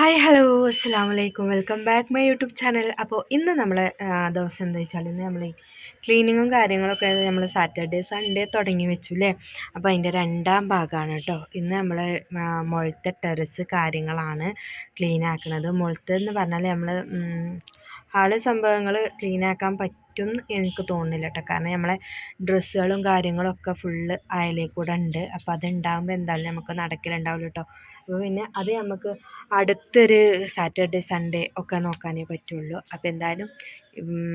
Hi hello അസ്സാം വലൈക്കും welcome back my YouTube channel അപ്പോൾ ഇന്ന് നമ്മൾ ദിവസം എന്താ വെച്ചാൽ ഇന്ന് നമ്മൾ ക്ലീനിങ്ങും കാര്യങ്ങളൊക്കെ നമ്മൾ സാറ്റർഡേ സൺഡേ തുടങ്ങി വെച്ചു അല്ലേ അപ്പോൾ അതിന്റെ രണ്ടാം ഭാഗമാണ് കേട്ടോ ഇന്ന് നമ്മൾ മുളത്തെ ടെറസ് കാര്യങ്ങളാണ് ക്ലീൻ ആക്കുന്നത് എന്ന് പറഞ്ഞാൽ നമ്മൾ ഹാൾ സംഭവങ്ങൾ ക്ലീൻ ആക്കാൻ പറ്റും എനിക്ക് തോന്നുന്നില്ല കേട്ടോ കാരണം നമ്മളെ ഡ്രസ്സുകളും കാര്യങ്ങളൊക്കെ ഫുള്ള് അയലേക്കൂടെ ഉണ്ട്. അപ്പോൾ അതുണ്ടാകുമ്പോൾ എന്തായാലും നമുക്ക് നടക്കലുണ്ടാവില്ല കേട്ടോ അപ്പോൾ പിന്നെ അത് നമുക്ക് അടുത്തൊരു സാറ്റർഡേ സൺഡേ ഒക്കെ നോക്കാനേ പറ്റുള്ളൂ. അപ്പോൾ എന്തായാലും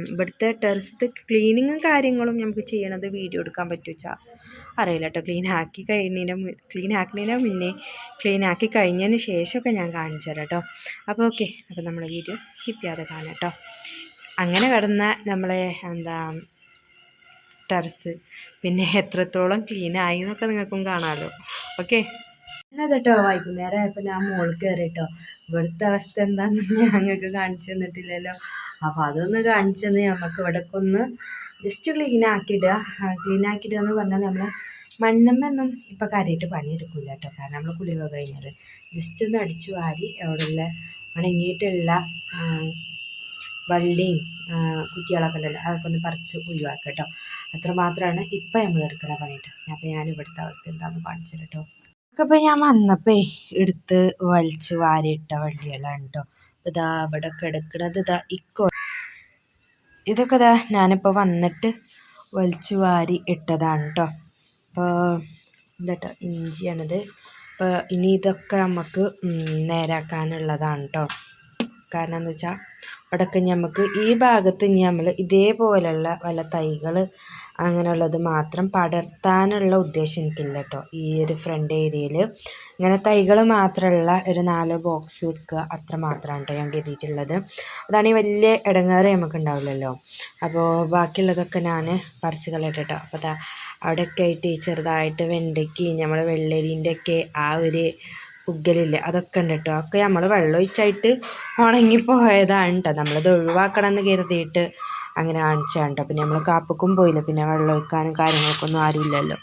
ഇവിടുത്തെ ടെറസത്തെ ക്ലീനിങ്ങും കാര്യങ്ങളും നമുക്ക് ചെയ്യണത് വീഡിയോ എടുക്കാൻ പറ്റുവെച്ചാൽ അറിയില്ല കേട്ടോ ക്ലീൻ ആക്കി കഴിഞ്ഞതിന് ക്ലീൻ ആക്കുന്നതിന് മുന്നേ ക്ലീൻ ആക്കി കഴിഞ്ഞതിന് ശേഷമൊക്കെ ഞാൻ കാണിച്ചു തരാം കേട്ടോ അപ്പോൾ ഓക്കെ അപ്പോൾ നമ്മൾ വീഡിയോ സ്കിപ്പ് ചെയ്യാതെ കാണാം കേട്ടോ അങ്ങനെ കിടന്ന നമ്മളെ എന്താ ടെറസ് പിന്നെ എത്രത്തോളം ക്ലീൻ എന്നൊക്കെ നിങ്ങൾക്കും കാണാമല്ലോ ഓക്കെ? കേട്ടോ വൈകുന്നേരം ആയപ്പോൾ ഞാൻ മോൾ കയറിട്ടോ ഇവിടുത്തെ അവസ്ഥ എന്താണെന്ന് ഞങ്ങൾക്ക് കാണിച്ചു തന്നിട്ടില്ലല്ലോ. അപ്പോൾ അതൊന്ന് കാണിച്ചു തന്ന് നമുക്ക് ഇവിടെയൊക്കെ ഒന്ന് ജസ്റ്റ് ക്ലീൻ ആക്കിയിടുക. ക്ലീൻ ആക്കിയിടുക എന്ന് പറഞ്ഞാൽ നമ്മൾ മണ്ണമ്മൊന്നും ഇപ്പം കാര്യമായിട്ട് പണിയെടുക്കില്ല കേട്ടോ. കാരണം നമ്മൾ കുളിക കഴിഞ്ഞാൽ ജസ്റ്റ് ഒന്ന് അടിച്ചു വാരി അവിടെയുള്ള ഉണങ്ങിയിട്ടുള്ള വള്ളിയും കുറ്റികളൊക്കെ ഉണ്ടല്ലോ അതൊക്കെ ഒന്ന് പറിച്ച് ഒഴിവാക്കുക കേട്ടോ. അത്ര മാത്രമാണ് ഇപ്പം നമ്മൾ എടുക്കുന്ന പണിയിട്ട് അപ്പോൾ ഞാൻ ഇവിടുത്തെ അവസ്ഥ എന്താണെന്ന് കാണിച്ചു കേട്ടോ അപ്പോൾ ഞാൻ വന്നപ്പോൾ എടുത്ത് വലിച്ച് വാരിയിട്ട വള്ളികളാണ് കേട്ടോ ഇതാ അവിടെ കിടക്കണത്. ഇതാ ഇക്കോ. ഇതൊക്കെ ഇതാ ഞാനിപ്പോൾ വന്നിട്ട് വലിച്ചു വാരി ഇട്ടതാണ് കേട്ടോ അപ്പോൾ എന്താട്ടോ ഇഞ്ചിയാണിത്. അപ്പോൾ ഇനി ഇതൊക്കെ നമുക്ക് നേരാക്കാനുള്ളതാണ് കേട്ടോ കാരണം എന്താ വെച്ചാൽ അവിടെയൊക്കെ നമുക്ക് ഈ ഭാഗത്ത് ഇനി നമ്മൾ ഇതേപോലെയുള്ള വല്ല തൈകൾ അങ്ങനെയുള്ളത് മാത്രം പടർത്താനുള്ള ഉദ്ദേശം എനിക്കില്ല കേട്ടോ. ഈ ഒരു ഫ്രണ്ട് ഏരിയയിൽ ഇങ്ങനെ തൈകൾ മാത്രമുള്ള ഒരു നാല് ബോക്സ് വെക്കുക അത്ര മാത്രമാണ് കേട്ടോ ഞാൻ കരുതിയിട്ടുള്ളത്. അതാണ് ഈ വലിയ ഇടങ്ങേറ് നമുക്ക് ഉണ്ടാവില്ലല്ലോ അപ്പോൾ ബാക്കിയുള്ളതൊക്കെ ഞാൻ പറിച്ച് കളയട്ടെ കേട്ടോ. അപ്പോൾ അതാ അവിടെയൊക്കെ ആയിട്ട് ചെറുതായിട്ട് വെണ്ടയ്ക്ക് നമ്മൾ വെള്ളരീന്റെ ഒക്കെ ആ ഒരു ഉഗ്ഗലില്ല അതൊക്കെ ഉണ്ട് കേട്ടോ. ഒക്കെ നമ്മൾ വെള്ളം ഒഴിച്ചായിട്ട് ഉണങ്ങിപ്പോയതാണ് കേട്ടോ. നമ്മളത് ഒഴിവാക്കണം എന്ന് കരുതിയിട്ട് അങ്ങനെ കാണിച്ചാണ് പിന്നെ നമ്മൾ കാപ്പക്കും പോയില്ല. പിന്നെ വെള്ളം ഒഴിക്കാനും കാര്യങ്ങൾക്കൊന്നും ആരുമില്ലല്ലോ.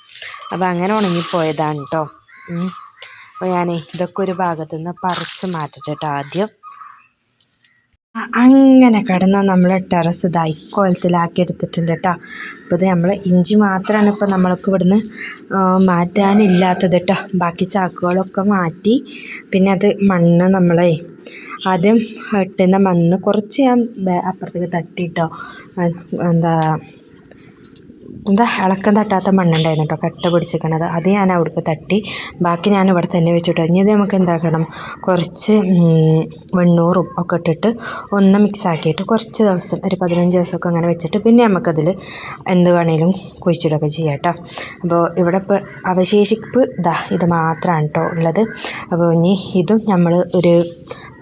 അപ്പോൾ അങ്ങനെ ഉണങ്ങിപ്പോയതാണ് കേട്ടോ അപ്പോൾ ഞാൻ ഇതൊക്കെ ഒരു ഭാഗത്തു നിന്ന് പറിച്ച് മാറ്റട്ടെ ആദ്യം. അങ്ങനെ കിടന്ന നമ്മൾ ടെറസ് ഇതാ ഇക്കോലത്തിലാക്കി എടുത്തിട്ടുണ്ട് കേട്ടോ അപ്പോൾ ഇത് നമ്മൾ ഇഞ്ചി മാത്രമാണ് ഇപ്പോൾ നമ്മൾക്ക് ഇവിടുന്ന് മാറ്റാനില്ലാത്തത് കേട്ടോ ബാക്കി ചാക്കുകളൊക്കെ മാറ്റി. പിന്നെ അത് മണ്ണ് നമ്മളെ ആദ്യം ഇട്ടുന്ന മണ്ണ് കുറച്ച് ഞാൻ അപ്പുറത്തേക്ക് തട്ടിയിട്ടോ എന്താ എന്താ ഇളക്കം തട്ടാത്ത മണ്ണുണ്ടായിരുന്നു കേട്ടോ കട്ട പിടിച്ചിരിക്കണത്. അത് ഞാൻ അവിടേക്ക് തട്ടി. ബാക്കി ഞാൻ ഇവിടെ തന്നെ വെച്ചിട്ടോ. ഇനി ഇത് നമുക്ക് എന്താക്കണം? കുറച്ച് വെണ്ണൂറും ഒക്കെ ഇട്ടിട്ട് ഒന്ന് മിക്സ് ആക്കിയിട്ട് കുറച്ച് ദിവസം ഒരു പതിനഞ്ച് ദിവസമൊക്കെ അങ്ങനെ വെച്ചിട്ട് പിന്നെ നമുക്കതിൽ എന്ത് വേണേലും കുഴിച്ചിടുകയൊക്കെ ചെയ്യാം കേട്ടോ. അപ്പോൾ ഇവിടെ ഇപ്പോൾ അവശേഷിപ്പ് ഇതാ ഇത് മാത്രമാണ് കേട്ടോ ഉള്ളത്. അപ്പോൾ ഇനി ഇതും നമ്മൾ ഒരു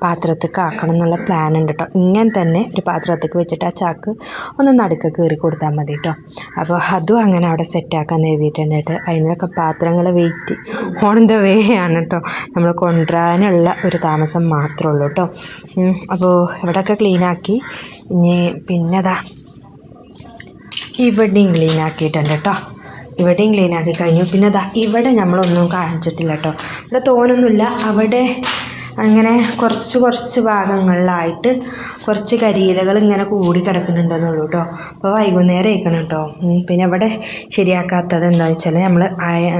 പാത്രത്തേക്ക് ആക്കണം എന്നുള്ള പ്ലാൻ ഉണ്ട് കേട്ടോ ഇങ്ങനെ തന്നെ ഒരു പാത്രത്തേക്ക് വെച്ചിട്ട് ആ ചാക്ക് ഒന്ന് നടുക്ക് കയറി കൊടുത്താൽ മതി കേട്ടോ അപ്പോൾ അതും അങ്ങനെ അവിടെ സെറ്റാക്കാൻ എഴുതിയിട്ടുണ്ട് കേട്ടോ. അതിനൊക്കെ പാത്രങ്ങൾ വെയിറ്റ് ഓൺ ദ വേ ആണ് കേട്ടോ നമ്മൾ കൊണ്ടുവരാനുള്ള ഒരു താമസം മാത്രമേ ഉള്ളൂ കേട്ടോ അപ്പോൾ ഇവിടെയൊക്കെ ക്ലീനാക്കി ഇനി പിന്നെതാ ഇവിടെയും ക്ലീനാക്കിയിട്ടുണ്ട് കേട്ടോ ഇവിടെയും ക്ലീൻ ആക്കി കഴിഞ്ഞു. പിന്നെ ദാ ഇവിടെ നമ്മളൊന്നും കാണിച്ചിട്ടില്ല കേട്ടോ ഇവിടെ തോന്നുന്നില്ല അവിടെ അങ്ങനെ കുറച്ച് കുറച്ച് ഭാഗങ്ങളിലായിട്ട് കുറച്ച് കരിയിലകൾ ഇങ്ങനെ കൂടി കിടക്കുന്നുണ്ടെന്നുള്ളൂ കേട്ടോ അപ്പോൾ വൈകുന്നേരം ആയിക്കണം കേട്ടോ പിന്നെ ഇവിടെ ശരിയാക്കാത്തത് എന്താണെന്ന് വെച്ചാൽ നമ്മൾ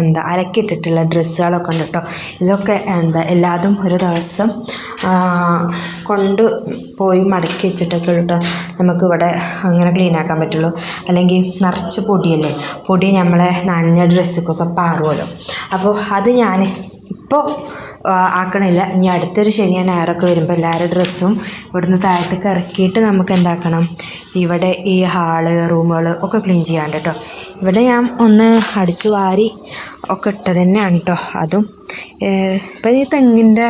എന്താ അലക്കിയിട്ടിട്ടുള്ള ഡ്രസ്സുകളൊക്കെ ഉണ്ട് കേട്ടോ ഇതൊക്കെ എന്താ എല്ലാതും ഒരു ദിവസം കൊണ്ട് പോയി മടക്കി വെച്ചിട്ടൊക്കെ കേട്ടോ നമുക്കിവിടെ അങ്ങനെ ക്ലീൻ ആക്കാൻ പറ്റുള്ളൂ. അല്ലെങ്കിൽ നിറച്ച് പൊടിയല്ലേ? പൊടി നമ്മളെ നനഞ്ഞ ഡ്രസ്സൊക്കെ പാറുമല്ലോ അപ്പോൾ അത് ഞാൻ ഇപ്പോൾ ആക്കണില്ല. ഇനി അടുത്തൊരു ശനി ഞായറൊക്കെ വരുമ്പോൾ എല്ലാവരുടെ ഡ്രസ്സും ഇവിടുന്ന് താഴത്തേക്ക് ഇറക്കിയിട്ട് നമുക്ക് എന്താക്കണം? ഇവിടെ ഈ ഹാൾ റൂമുകൾ ഒക്കെ ക്ലീൻ ചെയ്യാണ്ട് കേട്ടോ ഇവിടെ ഞാൻ ഒന്ന് അടിച്ചു വാരി ഒക്കെ ഇട്ടത് തന്നെയാണ് കേട്ടോ അതും ഇപ്പം ഈ തെങ്ങിന്റെ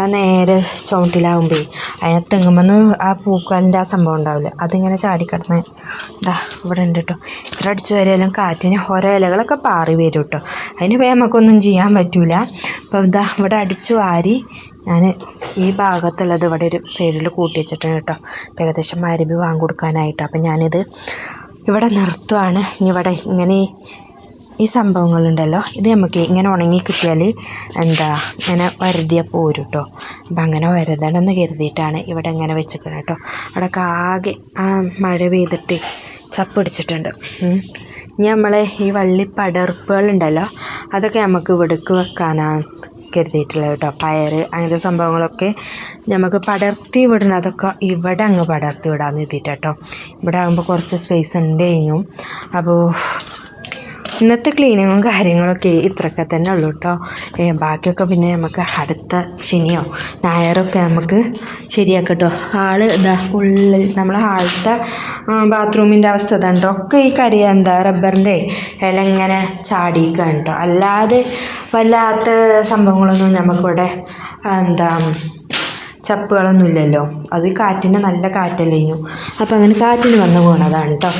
ആ നേരെ ചുവട്ടിലാവുമ്പോൾ അതിനെ തെങ്ങുമെന്ന് ആ പൂക്കാലിന്റെ ആ സംഭവം ഉണ്ടാവില്ല? അതിങ്ങനെ ചാടിക്കിടന്ന് ഇതാ ഇവിടെ ഉണ്ട് കേട്ടോ ഇത്ര അടിച്ചു വരെയെല്ലാം കാറ്റിന് ഓരോ ഇലകളൊക്കെ പാറി വരും കേട്ടോ അതിന് പോയി നമുക്കൊന്നും ചെയ്യാൻ പറ്റില്ല അപ്പം ഇതാ ഇവിടെ അടിച്ചു വാരി ഞാൻ ഈ ഭാഗത്തുള്ളത് ഇവിടെ ഒരു സൈഡിൽ കൂട്ടി വെച്ചിട്ടുണ്ട് കേട്ടോ ഏകദേശം മരുഭി വാങ്ങിക്കൊടുക്കാനായിട്ട്. അപ്പം ഞാനിത് ഇവിടെ നിർത്തുവാണ്. ഇനി ഇവിടെ ഇങ്ങനെ ഈ സംഭവങ്ങളുണ്ടല്ലോ. ഇത് നമുക്ക് ഇങ്ങനെ ഉണങ്ങി കിട്ടിയാൽ എന്താ ഇങ്ങനെ വരുതിയാൽ പോരും കേട്ടോ അപ്പം അങ്ങനെ വരുതണമെന്ന് കരുതിയിട്ടാണ് ഇവിടെ ഇങ്ങനെ വെച്ചിരിക്കുന്നത് കേട്ടോ. അവിടെ ആകെ ആ മഴ പെയ്തിട്ട് ചപ്പിടിച്ചിട്ടുണ്ട്. ഇനി നമ്മളെ ഈ വള്ളി പടർപ്പുകളുണ്ടല്ലോ അതൊക്കെ നമുക്ക് ഇവിടേക്ക് വെക്കാനാണ് കരുതിയിട്ടുള്ളത് കേട്ടോ. പയർ അങ്ങനത്തെ സംഭവങ്ങളൊക്കെ നമുക്ക് പടർത്തി വിടണം. അതൊക്കെ ഇവിടെ അങ്ങ് പടർത്തി വിടാമെന്ന് കരുതിയിട്ട് കേട്ടോ. ഇവിടെ ആകുമ്പോൾ കുറച്ച് സ്പേസ് ഉണ്ട് കഴിഞ്ഞു. അപ്പോൾ ഇന്നത്തെ ക്ലീനിങ്ങും കാര്യങ്ങളൊക്കെ ഇത്രയൊക്കെ തന്നെ ഉള്ളൂ കേട്ടോ ബാക്കിയൊക്കെ പിന്നെ നമുക്ക് അടുത്ത ശനിയോ ഞായറൊക്കെ നമുക്ക് ശരിയാക്കാം കേട്ടോ ആൾ ഇതാ ഉള്ളിൽ നമ്മളെ ഹാളത്തെ ബാത്റൂമിന്റെ അവസ്ഥ ഇതാണ്ടോ ഒക്കെ ഈ കരിയ എന്താ റബ്ബറിന്റെ ഇല ഇങ്ങനെ ചാടിയിരിക്കുകയാണ് കേട്ടോ അല്ലാതെ വല്ലാത്ത സംഭവങ്ങളൊന്നും നമുക്കിവിടെ എന്താ ചപ്പുകളൊന്നും ഇല്ലല്ലോ. അത് കാറ്റിന്റെ നല്ല കാറ്റല്ലേ അപ്പോൾ അങ്ങനെ കാറ്റിന് വന്നു പോണതാണ് കേട്ടോ